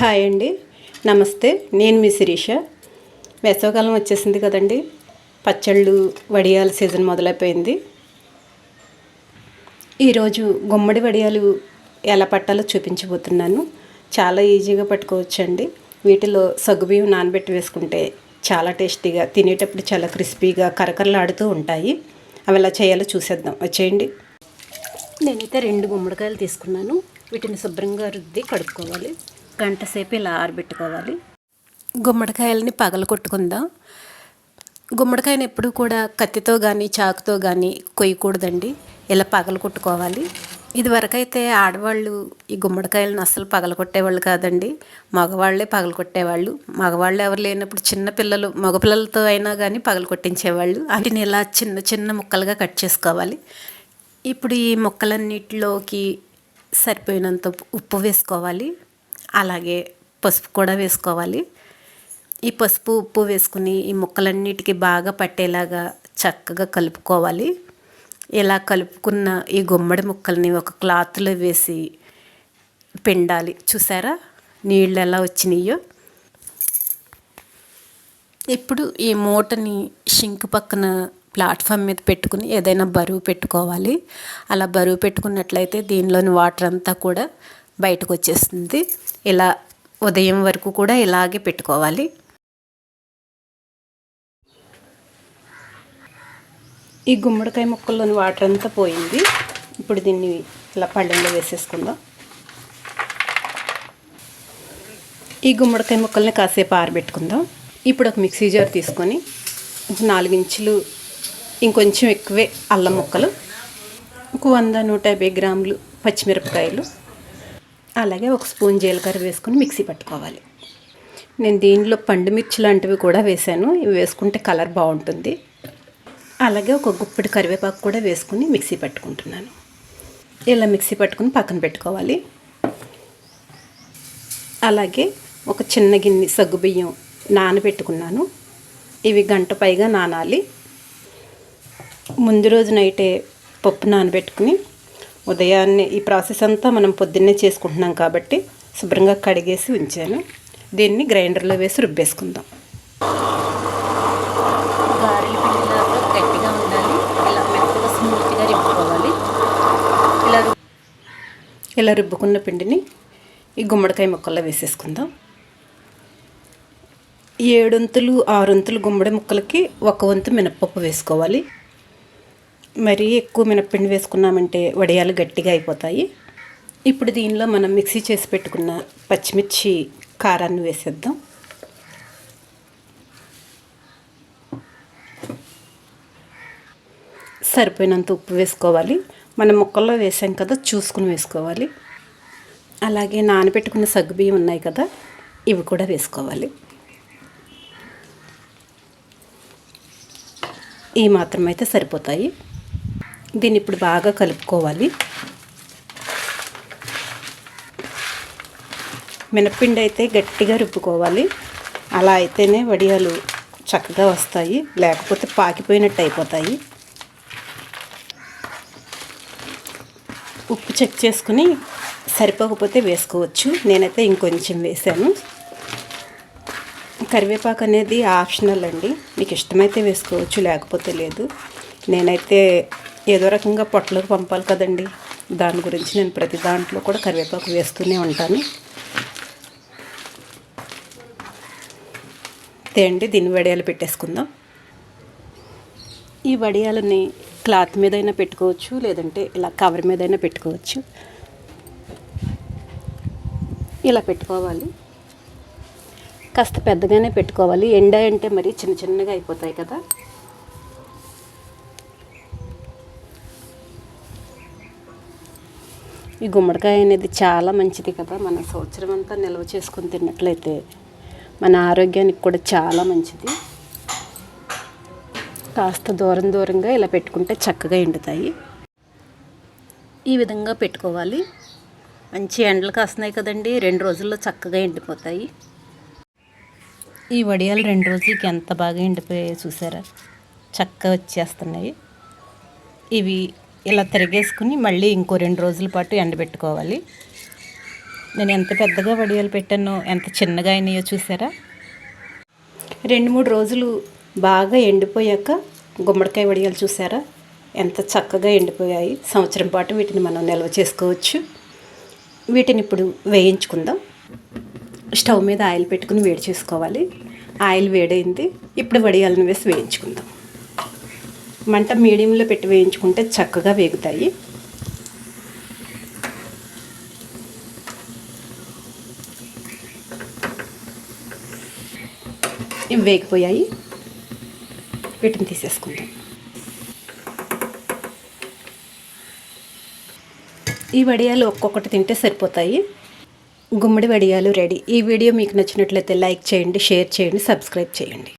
Hi అండి. నమస్తే. నేను మీ శిరీష. వేసవకాలం వచ్చేసింది కదండి. పచ్చళ్ళు వడియాల సీజన్ మొదలైపోయింది. ఈరోజు గుమ్మడి వడియాలు ఎలా పట్టాలో చూపించబోతున్నాను. చాలా ఈజీగా పట్టుకోవచ్చండి. వీటిలో సగ్గుబియ్యం నానబెట్టి వేసుకుంటే చాలా టేస్టీగా తినేటప్పుడు చాలా క్రిస్పీగా కరకరలాడుతూ ఉంటాయి. అవి ఎలా చేయాలో చూసేద్దాం. వచ్చేయండి. నేనైతే రెండు గుమ్మడికాయలు తీసుకున్నాను. వీటిని శుభ్రంగా రుద్ది కడుక్కోవాలి. గంట సేపు ఇలా ఆరబెట్టుకోవాలి. గుమ్మడికాయలని పగల కొట్టుకుందాం గుమ్మడికాయని ఎప్పుడు కూడా కత్తితో కానీ చాకుతో కానీ కొయ్యకూడదండి. ఇలా పగల కొట్టుకోవాలి ఇదివరకైతే ఆడవాళ్ళు ఈ గుమ్మడికాయలను అస్సలు పగల కొట్టేవాళ్ళు కాదండి. మగవాళ్ళే పగలు కొట్టేవాళ్ళు మగవాళ్ళు ఎవరు లేనప్పుడు చిన్న పిల్లలు మగపిల్లలతో అయినా కానీ పగల కొట్టించేవాళ్ళు వాటిని ఇలా చిన్న చిన్న ముక్కలుగా కట్ చేసుకోవాలి. ఇప్పుడు ఈ ముక్కలన్నిటిలోకి సరిపోయినంత ఉప్పు వేసుకోవాలి. అలాగే పసుపు కూడా వేసుకోవాలి. ఈ పసుపు ఉప్పు వేసుకుని ఈ ముక్కలన్నిటికీ బాగా పట్టేలాగా చక్కగా కలుపుకోవాలి. ఇలా కలుపుకున్న ఈ గుమ్మడి ముక్కల్ని ఒక క్లాత్లో వేసి పిండాలి. చూసారా? నీళ్ళు ఎలా వచ్చినాయో. ఇప్పుడు ఈ మూటని షింక్ పక్కన ప్లాట్ఫామ్ మీద పెట్టుకుని ఏదైనా బరువు పెట్టుకోవాలి. అలా బరువు పెట్టుకున్నట్లయితే దీనిలోని వాటర్ అంతా కూడా బయటకు వచ్చేస్తుంది ఇలా ఉదయం వరకు కూడా ఇలాగే పెట్టుకోవాలి. ఈ గుమ్మడికాయ ముక్కల్లోని వాటర్ అంతా పోయింది. ఇప్పుడు దీన్ని ఇలా పళ్ళెంలో వేసేసుకుందాం. ఈ గుమ్మడికాయ ముక్కల్ని కాసేపు ఆరబెట్టుకుందాం. ఇప్పుడు ఒక మిక్సీ జార్ తీసుకొని నాలుగు ఇంచులు ఇంకొంచెం ఎక్కువే అల్లం ముక్కలు ఒక వంద నూట యాభై గ్రాములు పచ్చిమిరపకాయలు అలాగే ఒక స్పూన్ జీలకర్ర వేసుకుని మిక్సీ పట్టుకోవాలి. నేను దీనిలో పండు మిర్చి లాంటివి కూడా వేసాను. ఇవి వేసుకుంటే కలర్ బాగుంటుంది. అలాగే ఒక గుప్పిడి కరివేపాకు కూడా వేసుకుని మిక్సీ పట్టుకుంటున్నాను. ఇలా మిక్సీ పట్టుకుని పక్కన పెట్టుకోవాలి. అలాగే ఒక చిన్న గిన్నె సగ్గుబియ్యం నానబెట్టుకున్నాను. ఇవి గంట పైగా నానాలి. ముందు రోజు నైటే పప్పు నానబెట్టుకుని ఉదయాన్నే ఈ ప్రాసెస్ అంతా మనం పొద్దున్నే చేసుకుంటున్నాం కాబట్టి శుభ్రంగా కడిగేసి ఉంచాను. దీన్ని గ్రైండర్లో వేసి రుబ్బేసుకుందాం. గారెల పిండిలాగా గట్టిగా ఉండాలి. ఇలా మెత్తగా స్మూత్గా రుబ్బుకోవాలి. ఇలా ఇలా రుబ్బుకున్న పిండిని ఈ గుమ్మడికాయ ముక్కల్లో వేసేసుకుందాం. ఏడొంతులు ఆరొంతులు గుమ్మడి ముక్కలకి ఒక వంతు మినప్పప్పు వేసుకోవాలి. మరీ ఎక్కువ మినప్పిండి వేసుకున్నామంటే వడియాలు గట్టిగా అయిపోతాయి. ఇప్పుడు దీనిలో మనం మిక్సీ చేసి పెట్టుకున్న పచ్చిమిర్చి కారాన్ని వేసేద్దాం. సరిపోయినంత ఉప్పు వేసుకోవాలి. మనం ముక్కల్లో వేసాం కదా చూసుకుని వేసుకోవాలి. అలాగే నానబెట్టుకున్న సగ్గుబియ్యం ఉన్నాయి కదా ఇవి కూడా వేసుకోవాలి. ఈ మాత్రం అయితే సరిపోతాయి. దీన్ని ఇప్పుడు బాగా కలుపుకోవాలి. మినప్పిండి అయితే గట్టిగా రుబ్బుకోవాలి. అలా అయితేనే వడియాలు చక్కగా వస్తాయి. లేకపోతే పాకిపోయినట్టు అయిపోతాయి. ఉప్పు చెక్ చేసుకుని సరిపోకపోతే వేసుకోవచ్చు. నేనైతే ఇంకొంచెం వేసాను. కరివేపాకు అనేది ఆప్షనల్ అండి. మీకు ఇష్టమైతే వేసుకోవచ్చు లేకపోతే లేదు. నేనైతే ఏదో రకంగా పొట్టలకు పంపాలి కదండి. దాని గురించి నేను ప్రతి దాంట్లో కూడా కరివేపాకు వేస్తూనే ఉంటాను. తేండి దీన్ని వడియాలు పెట్టేసుకుందాం. ఈ వడియాలని క్లాత్ మీదైనా పెట్టుకోవచ్చు లేదంటే ఇలా కవర్ మీదైనా పెట్టుకోవచ్చు. ఇలా పెట్టుకోవాలి. కాస్త పెద్దగానే పెట్టుకోవాలి. ఎండ అంటే మరి చిన్న చిన్నగా అయిపోతాయి కదా. ఈ గుమ్మడికాయ అనేది చాలా మంచిది కదా. మన సంవత్సరం అంతా నిల్వ చేసుకొని తిన్నట్లయితే మన ఆరోగ్యానికి కూడా చాలా మంచిది. కాస్త దూరం దూరంగా ఇలా పెట్టుకుంటే చక్కగా ఎండుతాయి. ఈ విధంగా పెట్టుకోవాలి. మంచి ఎండలు కాస్తున్నాయి కదండి. రెండు రోజుల్లో చక్కగా ఎండిపోతాయి. ఈ వడియాలు రెండు రోజులకి ఎంత బాగా ఎండిపోయాయో చూసారా? చక్కగా వచ్చేస్తున్నాయి. ఇవి ఇలా తిరిగేసుకుని మళ్ళీ ఇంకో రెండు రోజుల పాటు ఎండబెట్టుకోవాలి. నేను ఎంత పెద్దగా వడియాలు పెట్టానో ఎంత చిన్నగా అయినాయో చూసారా? రెండు మూడు రోజులు బాగా ఎండిపోయాక గుమ్మడికాయ వడియాలు చూసారా? ఎంత చక్కగా ఎండిపోయాయి. సంవత్సరం పాటు వీటిని మనం నిల్వ చేసుకోవచ్చు. వీటిని ఇప్పుడు వేయించుకుందాం. స్టవ్ మీద ఆయిల్ పెట్టుకుని వేడి చేసుకోవాలి. ఆయిల్ వేడైంది. ఇప్పుడు వడియాలను వేసి వేయించుకుందాం. మంట మీడియంలో పెట్టి వేయించుకుంటే చక్కగా వేగుతాయి. ఇవి వేగిపోయాయి. వీటిని తీసేసుకుందాం. ఈ వడియాలు ఒక్కొక్కటి తింటే సరిపోతాయి. గుమ్మడి వడియాలు రెడీ. ఈ వీడియో మీకు నచ్చినట్లయితే లైక్ చేయండి షేర్ చేయండి సబ్స్క్రైబ్ చేయండి.